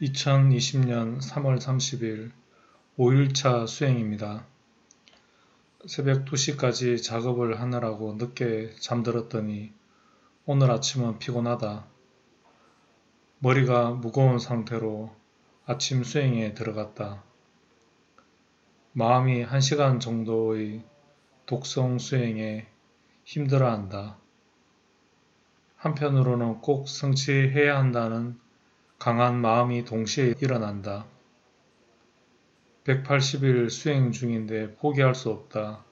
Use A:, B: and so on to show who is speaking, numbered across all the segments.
A: 2020년 3월 30일 5일차 수행입니다. 새벽 2시까지 작업을 하느라고 늦게 잠들었더니 오늘 아침은 피곤하다. 머리가 무거운 상태로 아침 수행에 들어갔다. 마음이 1시간 정도의 독성 수행에 힘들어한다. 한편으로는 꼭 성취해야 한다는 강한 마음이 동시에 일어난다. 180일 수행 중인데 포기할 수 없다.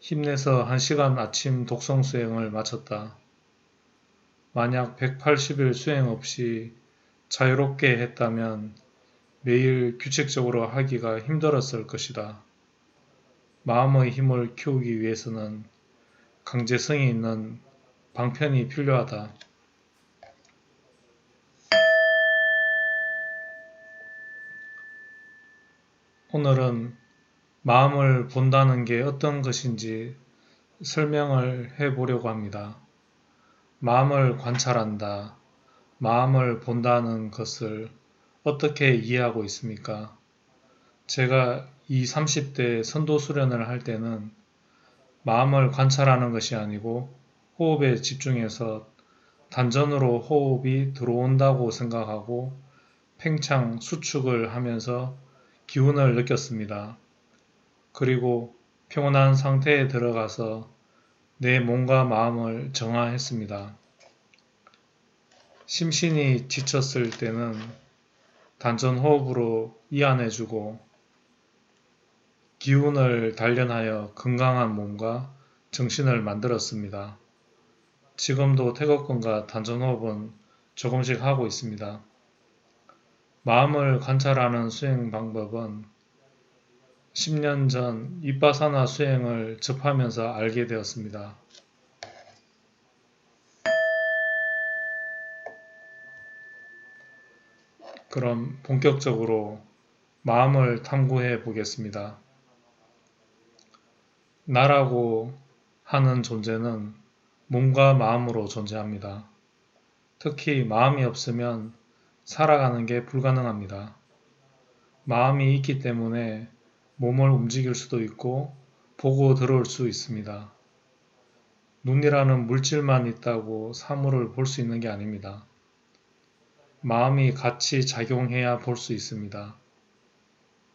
A: 힘내서 1시간 아침 독성 수행을 마쳤다. 만약 180일 수행 없이 자유롭게 했다면 매일 규칙적으로 하기가 힘들었을 것이다. 마음의 힘을 키우기 위해서는 강제성이 있는 방편이 필요하다. 오늘은 마음을 본다는 게 어떤 것인지 설명을 해 보려고 합니다. 마음을 관찰한다, 마음을 본다는 것을 어떻게 이해하고 있습니까? 제가 이 30대 선도 수련을 할 때는 마음을 관찰하는 것이 아니고 호흡에 집중해서 단전으로 호흡이 들어온다고 생각하고 팽창, 수축을 하면서 기운을 느꼈습니다. 그리고 평온한 상태에 들어가서 내 몸과 마음을 정화했습니다. 심신이 지쳤을 때는 단전 호흡으로 이완해주고 기운을 단련하여 건강한 몸과 정신을 만들었습니다. 지금도 태극권과 단전 호흡은 조금씩 하고 있습니다. 마음을 관찰하는 수행 방법은 10년 전 이빠사나 수행을 접하면서 알게 되었습니다. 그럼 본격적으로 마음을 탐구해 보겠습니다. 나라고 하는 존재는 몸과 마음으로 존재합니다. 특히 마음이 없으면 살아가는 게 불가능합니다. 마음이 있기 때문에 몸을 움직일 수도 있고 보고 들어올 수 있습니다. 눈이라는 물질만 있다고 사물을 볼 수 있는 게 아닙니다. 마음이 같이 작용해야 볼 수 있습니다.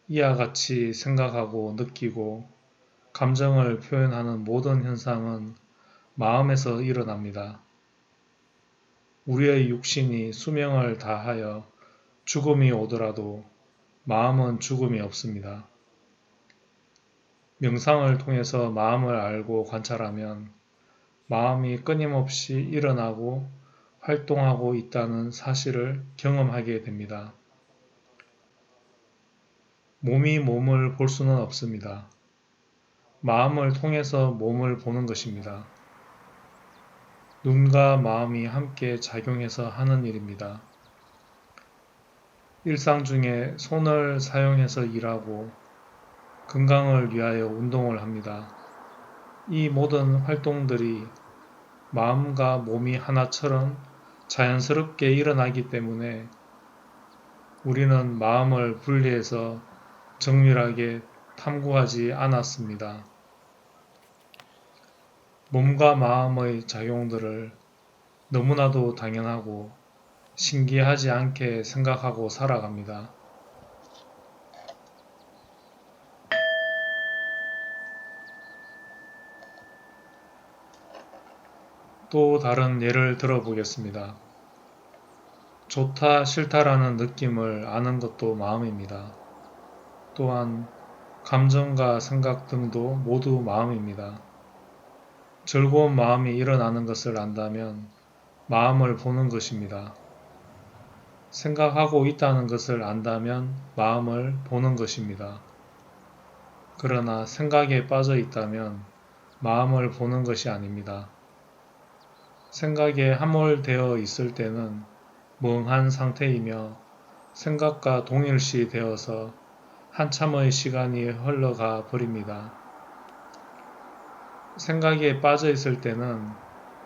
A: 이와 같이 생각하고 느끼고 감정을 표현하는 모든 현상은 마음에서 일어납니다. 우리의 육신이 수명을 다하여 죽음이 오더라도 마음은 죽음이 없습니다. 명상을 통해서 마음을 알고 관찰하면 마음이 끊임없이 일어나고 활동하고 있다는 사실을 경험하게 됩니다. 몸이 몸을 볼 수는 없습니다. 마음을 통해서 몸을 보는 것입니다. 눈과 마음이 함께 작용해서 하는 일입니다. 일상 중에 손을 사용해서 일하고 건강을 위하여 운동을 합니다. 이 모든 활동들이 마음과 몸이 하나처럼 자연스럽게 일어나기 때문에 우리는 마음을 분리해서 정밀하게 탐구하지 않았습니다. 몸과 마음의 작용들을 너무나도 당연하고 신기하지 않게 생각하고 살아갑니다. 또 다른 예를 들어보겠습니다. 좋다, 싫다라는 느낌을 아는 것도 마음입니다. 또한 감정과 생각 등도 모두 마음입니다. 즐거운 마음이 일어나는 것을 안다면 마음을 보는 것입니다. 생각하고 있다는 것을 안다면 마음을 보는 것입니다. 그러나 생각에 빠져 있다면 마음을 보는 것이 아닙니다. 생각에 함몰되어 있을 때는 멍한 상태이며 생각과 동일시 되어서 한참의 시간이 흘러가 버립니다. 생각에 빠져 있을 때는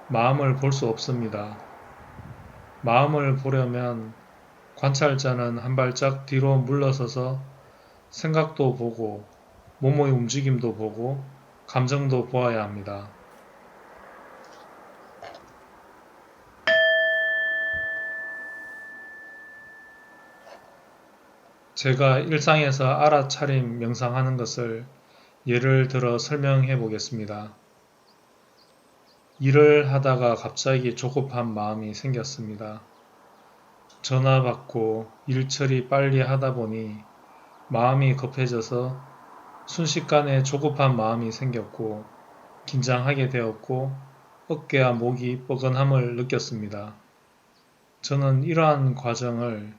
A: 마음을 볼 수 없습니다. 마음을 보려면 관찰자는 한 발짝 뒤로 물러서서 생각도 보고 몸의 움직임도 보고 감정도 보아야 합니다. 제가 일상에서 알아차림 명상하는 것을 예를 들어 설명해 보겠습니다. 일을 하다가 갑자기 조급한 마음이 생겼습니다. 전화 받고 일 처리 빨리 하다 보니 마음이 급해져서 순식간에 조급한 마음이 생겼고 긴장하게 되었고 어깨와 목이 뻐근함을 느꼈습니다. 저는 이러한 과정을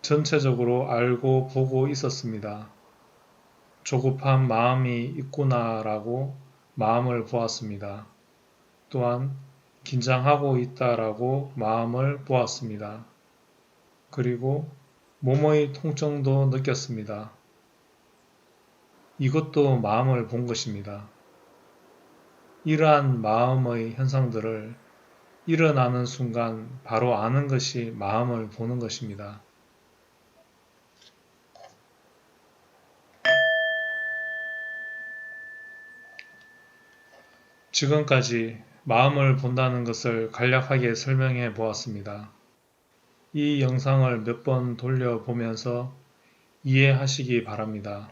A: 전체적으로 알고 보고 있었습니다. 조급한 마음이 있구나라고 마음을 보았습니다. 또한 긴장하고 있다라고 마음을 보았습니다. 그리고 몸의 통증도 느꼈습니다. 이것도 마음을 본 것입니다. 이러한 마음의 현상들을 일어나는 순간 바로 아는 것이 마음을 보는 것입니다. 지금까지 마음을 본다는 것을 간략하게 설명해 보았습니다. 이 영상을 몇 번 돌려보면서 이해하시기 바랍니다.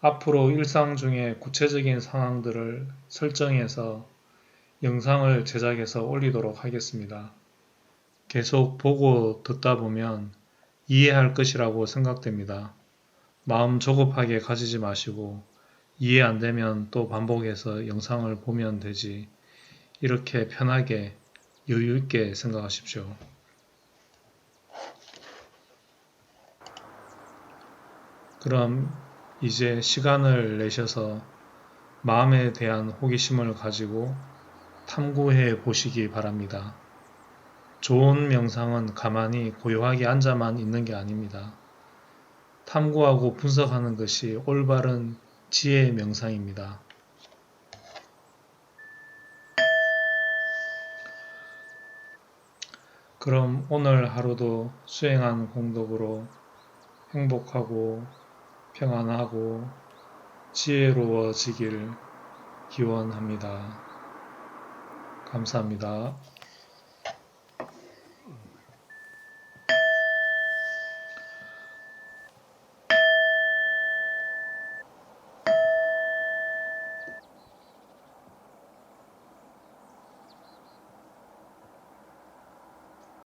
A: 앞으로 일상 중에 구체적인 상황들을 설정해서 영상을 제작해서 올리도록 하겠습니다. 계속 보고 듣다 보면 이해할 것이라고 생각됩니다. 마음 조급하게 가지지 마시고 이해 안 되면 또 반복해서 영상을 보면 되지. 이렇게 편하게 여유 있게 생각하십시오. 그럼 이제 시간을 내셔서 마음에 대한 호기심을 가지고 탐구해 보시기 바랍니다. 좋은 명상은 가만히 고요하게 앉아만 있는 게 아닙니다. 탐구하고 분석하는 것이 올바른 지혜 명상입니다. 그럼 오늘 하루도 수행한 공덕으로 행복하고 평안하고 지혜로워지길 기원합니다. 감사합니다.